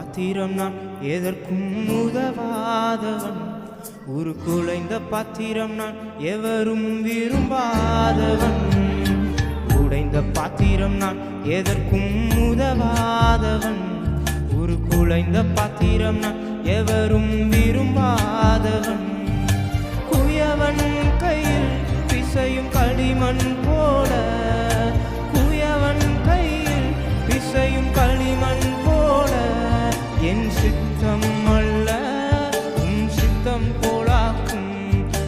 பாத்திரம் நான் எதற்கும் உதவாதவன். ஒரு குலைந்த பாத்திரம் நான் எவரும் விரும்பாதவன். உடைந்த பாத்திரம் நான் எதற்கும் உதவாதவன். ஒரு குலைந்த பாத்திரம் நான் எவரும் விரும்பாதவன். சித்தம் அல்ல உம் சித்தம் போலாக்கும்.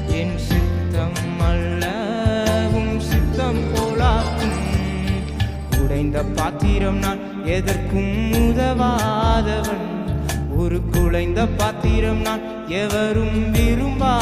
என் சித்தம் அல்ல உன் சித்தம் போலாக்கும். உடைந்த பாத்திரம் நான் எதற்கும் உதவாதவன். ஒரு குலைந்த பாத்திரம் நான் எவரும் விரும்பா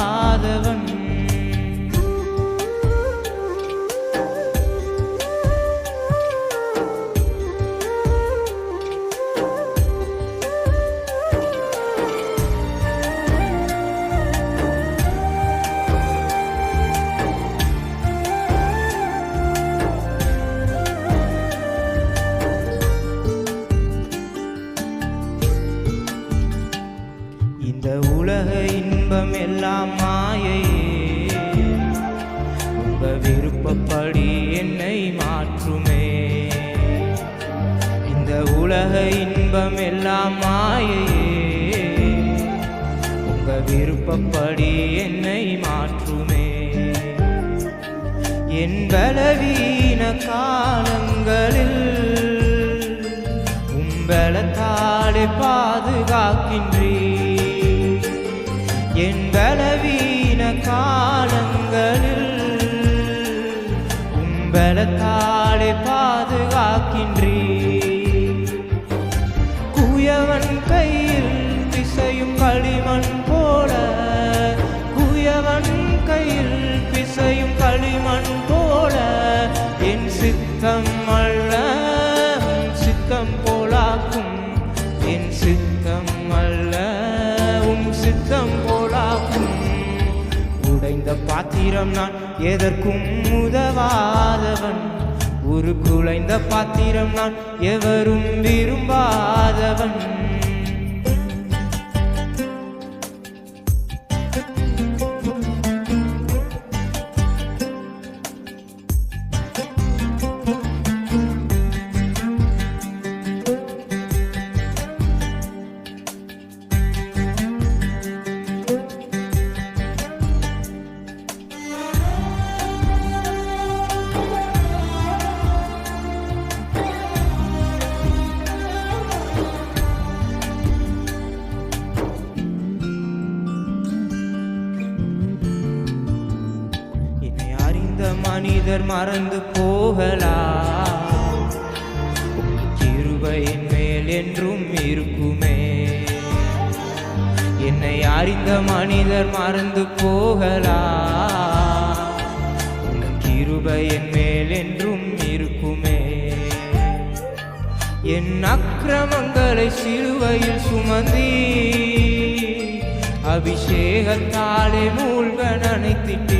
உலக இன்பம் எல்லாம் மாயையே. உங்க விருப்பப்படி என்னை மாற்றுமே. என் பலவீன காலங்களில் உம்பலத்தாலே பாதுகாக்கின்ற. களிமண் போல என் சித்தம் அல்ல சித்தம் போலாக்கும். என் சித்தம் அல்ல உன் சித்தம் போலாக்கும். உடைந்த பாத்திரம் நான் எதற்கும் உதவாதவன். ஒரு குலைந்த பாத்திரம் நான் எவரும் விரும்பாதவன். மனிதர் மறந்து போகலாம். கிருபையின் மேல் என்றும் இருக்குமே. என்னை அறிந்த மனிதர் மறந்து போகலாம்? கிருபையின் மேல் என்றும் இருக்குமே. என் அக்கிரமங்களை சிலுவையில் சுமந்தி. அபிஷேகத்தாலே மூழ்க நினைத்திட்டே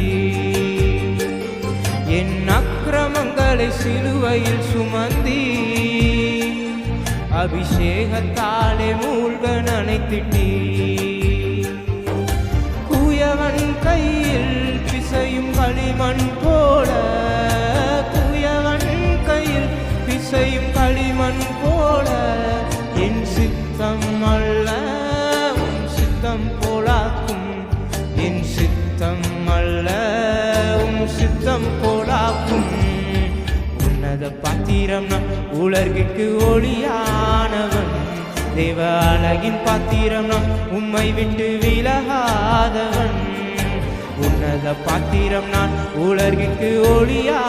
அக்கிரமங்களை சிலுவையில் சுமந்தி. அபிஷேகத்தாலே மூழ்க நனைத்திட்டீ குயவன் கையில் பிசையும் களிமண் போ பாத்திரம் நான் உலகிற்கு ஒளியானவன். தேவ அழகின் பாத்திரம் நான் உம்மை விட்டு விலகாதவன். உன்னத பாத்திரம் நான் உலகிற்கு ஒளியா